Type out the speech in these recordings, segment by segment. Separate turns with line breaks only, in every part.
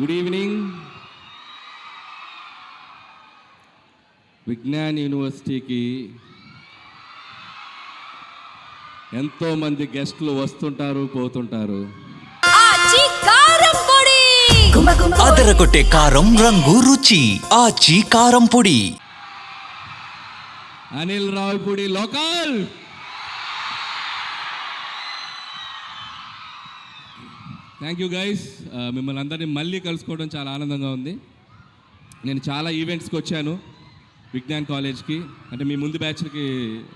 Good evening Vignan యూనివర్సిటీకి ఎంతో మంది గెస్ట్లు వస్తుంటారు పోతుంటారు.
అదరగొట్టే కారం రంగు రుచి. ఆచి కారం పొడి.
Anil Ravipudi local! Thank you guys మిమ్మల్ని అందరినీ మళ్ళీ కలుసుకోవడం చాలా ఆనందంగా ఉంది. నేను చాలా ఈవెంట్స్కి వచ్చాను విజ్ఞాన్ కాలేజ్కి. అంటే మీ ముందు బ్యాచ్కి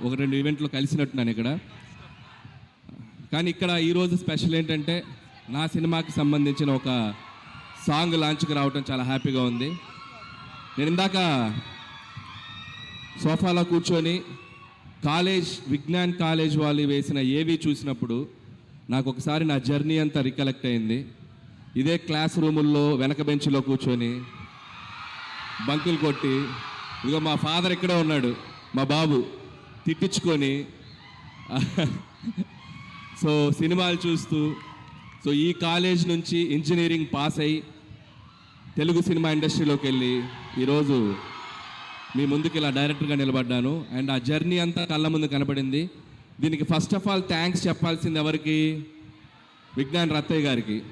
ఒక రెండు ఈవెంట్లు కలిసినట్టున్నాను ఇక్కడ. కానీ ఇక్కడ ఈరోజు స్పెషల్ ఏంటంటే నా సినిమాకి సంబంధించిన ఒక సాంగ్ లాంచ్కి రావడం చాలా హ్యాపీగా ఉంది. నేను ఇందాక సోఫాలో కూర్చొని కాలేజ్ విజ్ఞాన్ కాలేజ్ వాళ్ళు వేసిన ఏవి చూసినప్పుడు నాకు ఒకసారి నా జర్నీ అంతా రికలెక్ట్ అయింది. ఇదే క్లాస్ రూముల్లో వెనక బెంచ్లో కూర్చొని బంకులు కొట్టి ఇదిగో మా ఫాదర్ ఇక్కడే ఉన్నాడు మా బాబు తిట్టించుకొని. సో సినిమాలు చూస్తూ సో ఈ కాలేజ్ నుంచి ఇంజనీరింగ్ పాస్ అయ్యి తెలుగు సినిమా ఇండస్ట్రీలోకి వెళ్ళి ఈరోజు మీ ముందుకు ఇలా డైరెక్టర్గా నిలబడ్డాను. అండ్ ఆ జర్నీ అంతా కళ్ళ ముందు కనపడింది. దీనికి ఫస్ట్ ఆఫ్ ఆల్ థ్యాంక్స్ చెప్పాల్సింది ఎవరికి? విజ్ఞాన్ రత్తయ్య గారికి.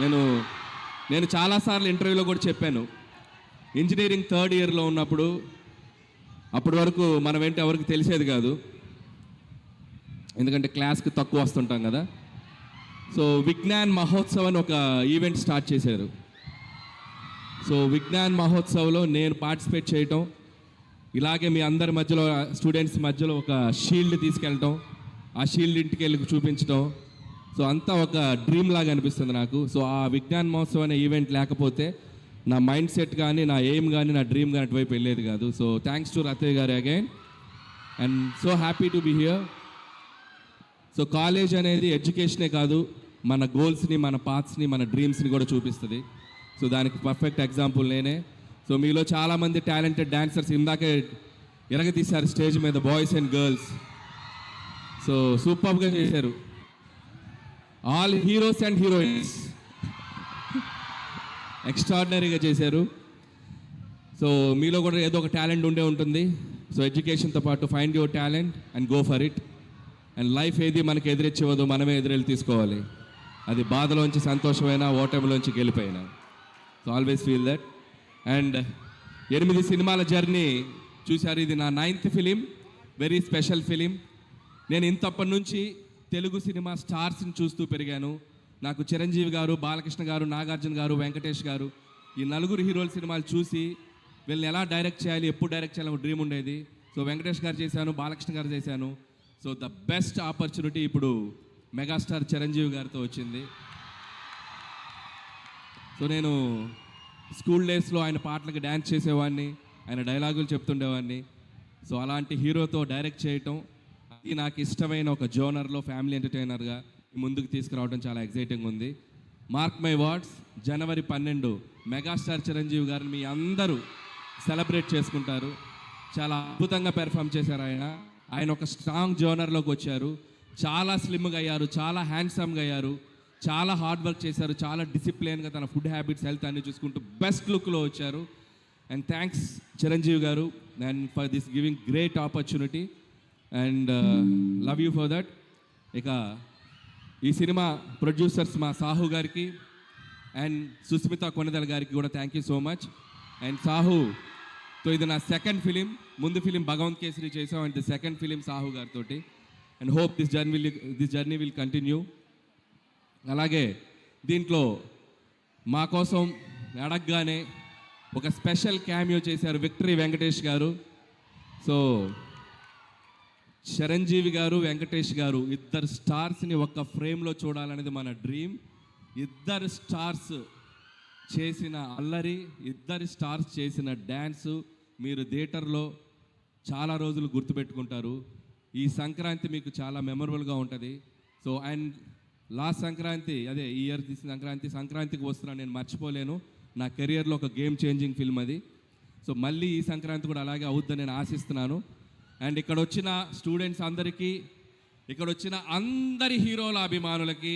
నేను నేను చాలాసార్లు ఇంటర్వ్యూలో కూడా చెప్పాను. ఇంజనీరింగ్ థర్డ్ ఇయర్లో ఉన్నప్పుడు అప్పటి వరకు మనం ఏంటి ఎవరికి తెలిసేది కాదు. ఎందుకంటే క్లాస్కి తక్కువ వస్తుంటాం కదా. సో విజ్ఞాన్ మహోత్సవ్ అని ఒక ఈవెంట్ స్టార్ట్ చేశారు. సో విజ్ఞాన్ మహోత్సవ్లో నేను పార్టిసిపేట్ చేయటం ఇలాగే మీ అందరి మధ్యలో స్టూడెంట్స్ మధ్యలో ఒక షీల్డ్ తీసుకెళ్ళటం ఆ షీల్డ్ ఇంటికి వెళ్ళి చూపించడం సో అంతా ఒక డ్రీమ్ లాగా అనిపిస్తుంది నాకు. సో ఆ విజ్ఞాన్ మహోత్సవ్ అనే ఈవెంట్ లేకపోతే నా మైండ్ సెట్ కానీ నా ఎయిమ్ కానీ నా డ్రీమ్ కానీ అటువైపు వెళ్ళేది కాదు. సో థ్యాంక్స్ టు రతయ్య గారు again and so happy to be here so college అనేది ఎడ్యుకేషనే కాదు మన గోల్స్ని మన పాత్స్ని మన డ్రీమ్స్ని కూడా చూపిస్తుంది. సో దానికి పర్ఫెక్ట్ ఎగ్జాంపుల్ నేనే. సో మీలో చాలామంది టాలెంటెడ్ డాన్సర్స్ ఇందాకే ఎరగతీశారు స్టేజ్ మీద బాయ్స్ అండ్ గర్ల్స్. సో సూపర్గా చేశారు. All heroes and heroines. ఎక్స్ట్రాడినరీగా చేశారు. సో మీలో కూడా ఏదో ఒక టాలెంట్ ఉండే ఉంటుంది. సో ఎడ్యుకేషన్తో పాటు find your talent and go for it. And life ఏది మనకి ఎదురిచ్చేవదో మనమే ఎదురెళ్ళి తీసుకోవాలి. అది బాధలోంచి సంతోషమైనా ఓటమిలోంచి గెలిపోయినా so always feel that. And ఎనిమిది సినిమాల జర్నీ చూశారు. ఇది నా ninth film very special film. నేను ఇంతప్పటి నుంచి తెలుగు సినిమా స్టార్స్ని చూస్తూ పెరిగాను. నాకు చిరంజీవి గారు బాలకృష్ణ గారు నాగార్జున గారు వెంకటేష్ గారు ఈ నలుగురు హీరోల సినిమాలు చూసి వీళ్ళని ఎలా డైరెక్ట్ చేయాలి ఎప్పుడు డైరెక్ట్ చేయాలని ఒక డ్రీమ్ ఉండేది. సో వెంకటేష్ గారు చేశాను బాలకృష్ణ గారు చేశాను. సో ద బెస్ట్ ఆపర్చునిటీ ఇప్పుడు మెగాస్టార్ చిరంజీవి గారితో వచ్చింది. సో నేను స్కూల్ డేస్లో ఆయన పాటలకు డ్యాన్స్ చేసేవాడిని ఆయన డైలాగులు చెప్తుండేవాడిని. సో అలాంటి హీరోతో డైరెక్ట్ చేయటం అది నాకు ఇష్టమైన ఒక జోనర్లో ఫ్యామిలీ ఎంటర్టైనర్గా ముందుకు తీసుకురావడం చాలా ఎగ్జైటింగ్ ఉంది. మార్క్ మై వర్డ్స్ జనవరి పన్నెండు మెగాస్టార్ చిరంజీవి గారిని మీ అందరూ సెలబ్రేట్ చేసుకుంటారు. చాలా అద్భుతంగా పెర్ఫామ్ చేశారు ఆయన. ఆయన ఒక స్ట్రాంగ్ జోనర్లోకి వచ్చారు. చాలా స్లిమ్గా అయ్యారు చాలా హ్యాండ్సమ్గా అయ్యారు. చాలా హార్డ్ వర్క్ చేశారు చాలా డిసిప్లిన్గా తన ఫుడ్ హ్యాబిట్స్ హెల్త్ అన్ని చూసుకుంటూ బెస్ట్ లుక్లో వచ్చారు. అండ్ థ్యాంక్స్ చిరంజీవి గారు and for this giving great opportunity and love you for that ఇక ఈ సినిమా ప్రొడ్యూసర్స్ మా సాహు గారికి అండ్ సుస్మిత కొనదల గారికి కూడా thank you so much and Sahu so ఇది నా సెకండ్ ఫిలిం ముందు ఫిలిం భగవంత్ కేసరి చేసాం and the second film Sahu గారితో and hope this journey will this journey will continue అలాగే దీంట్లో మా కోసం అడగగానే ఒక స్పెషల్ క్యామియో చేశారు విక్టరీ వెంకటేష్ గారు. సో చిరంజీవి గారు వెంకటేష్ గారు ఇద్దరు స్టార్స్ని ఒక్క ఫ్రేమ్లో చూడాలనేది మన డ్రీమ్. ఇద్దరు స్టార్స్ చేసిన అల్లరి ఇద్దరి స్టార్స్ చేసిన డ్యాన్సు మీరు థియేటర్లో చాలా రోజులు గుర్తుపెట్టుకుంటారు. ఈ సంక్రాంతి మీకు చాలా మెమరబుల్గా ఉంటుంది. సో అండ్ లాస్ట్ సంక్రాంతి అదే ఈ ఇయర్ తీసిన సంక్రాంతి సంక్రాంతికి వస్తున్నా నేను మర్చిపోలేను. నా కెరియర్లో ఒక గేమ్ చేంజింగ్ ఫిల్మ్ అది. సో మళ్ళీ ఈ సంక్రాంతి కూడా అలాగే అవుద్దని నేను ఆశిస్తున్నాను. అండ్ ఇక్కడ వచ్చిన స్టూడెంట్స్ అందరికీ ఇక్కడ వచ్చిన అందరి హీరోల అభిమానులకి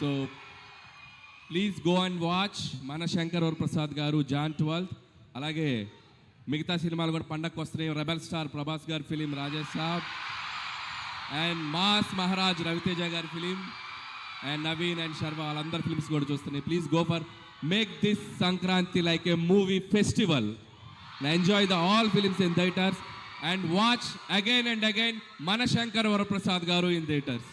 so please go and watch మన శంకర్ ప్రసాద్ గారు జాన్ ట్వెల్త్ అలాగే మిగతా సినిమాలు కూడా పండగకు వస్తున్నాయి రెబల్ స్టార్ ప్రభాస్ గారు film Rajesh Saab and mass Maharaj Raviteja గారి film and Naveen and Sharma వాళ్ళందరి ఫిలిమ్స్ కూడా చూస్తున్నాయి. Please go for make this Sankranti like a movie festival enjoy the all films in theatres and watch again and again మన శంకర్ వరప్రసాద్ గారు in theatres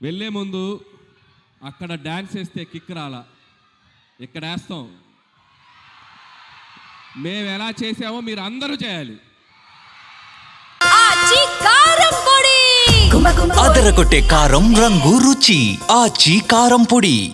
వెళ్ళే ముందు అక్కడ dance వేస్తే కిక్ రాలా. ఇక్కడ వేస్తాం? మేము ఎలా చేసామో మీరు అందరూ చేయాలి.
అదరగొట్టే కారం రంగు రుచి. ఆచి కారం పొడి.